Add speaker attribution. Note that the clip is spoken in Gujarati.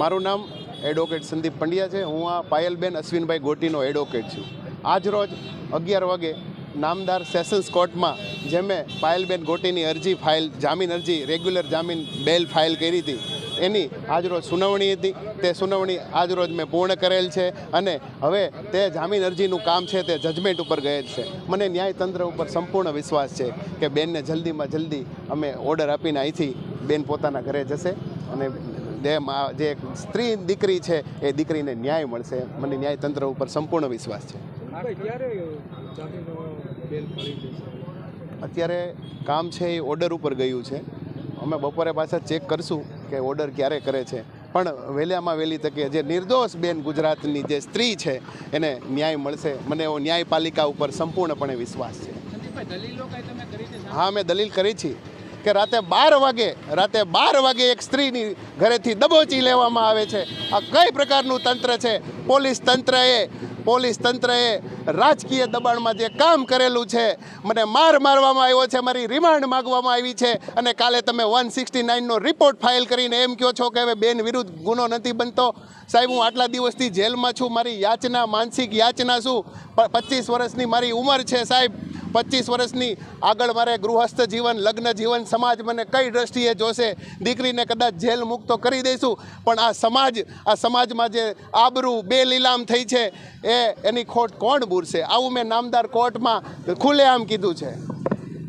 Speaker 1: મારું નામ એડવોકેટ સંદીપ પંડ્યા છે. હું આ પાયલબેન અશ્વિનભાઈ ગોટીનો એડવોકેટ છું. આજ રોજ અગિયાર વાગે નામદાર સેશન્સ કોર્ટમાં જેમે પાયલબેન ગોટીની અરજી ફાઇલ, જામીન અરજી, રેગ્યુલર જામીન બેલ ફાઇલ કરી હતી. એની આજરોજ સુનાવણી હતી. તે સુનાવણી આજરોજ મેં પૂર્ણ કરેલ છે અને હવે તે જામીન અરજીનું કામ છે તે જજમેન્ટ ઉપર ગયેલ છે. મને ન્યાયતંત્ર ઉપર સંપૂર્ણ વિશ્વાસ છે કે બેનને જલ્દીમાં જલ્દી અમે ઓર્ડર આપીને અહીંથી બેન પોતાના ઘરે જશે અને જે મા- જે એક સ્ત્રી દીકરી છે એ દીકરીને ન્યાય મળશે. મને ન્યાયતંત્ર ઉપર સંપૂર્ણ વિશ્વાસ છે. અત્યારે કામ છે એ ઓર્ડર ઉપર ગયું છે. અમે બપોરે પાછા ચેક કરશું કે ઓર્ડર ક્યારે કરે છે. પણ વહેલામાં વહેલી તકે જે નિર્દોષ બેન ગુજરાતની જે સ્ત્રી છે એને ન્યાય મળશે. મને એવો ન્યાયપાલિકા ઉપર સંપૂર્ણપણે વિશ્વાસ છે.
Speaker 2: સંદીપભાઈ દલીલો કાંઈ તમે કરી છે
Speaker 1: હા મેં દલીલ કરી છે. કે રાતે બાર વાગે, રાતે બાર વાગે એક સ્ત્રીની ઘરેથી દબોચી લેવામાં આવે છે. આ કઈ પ્રકારનું તંત્ર છે? પોલીસ તંત્રએ પોલીસ તંત્રએ રાજકીય દબાણમાં જે કામ કરેલું છે, મને માર મારવામાં આવ્યો છે, મારી રિમાન્ડ માગવામાં આવી છે. અને કાલે તમે વન સિક્સટી નાઇનનો રિપોર્ટ ફાઇલ કરીને એમ કહો છો કે હવે બેન વિરુદ્ધ ગુનો નથી બનતો. સાહેબ, હું આટલા દિવસથી જેલમાં છું, મારી યાચના, માનસિક યાચના શું? પચીસ વર્ષની મારી ઉંમર છે સાહેબ. પચીસ વર્ષની આગળ મારે ગૃહસ્થ જીવન, લગ્ન જીવન, સમાજ મને કઈ દ્રષ્ટિએ જોશે, દીકરીને કદાચ જેલ મુક્ત કરી દઈશું. પણ આ સમાજ, આ સમાજમાં જે આબરૂ બે લીલામ થઈ છે, એ એની ખોટ કોણ બૂરશે? આવું મેં નામદાર કોર્ટમાં ખુલ્લેઆમ કીધું છે.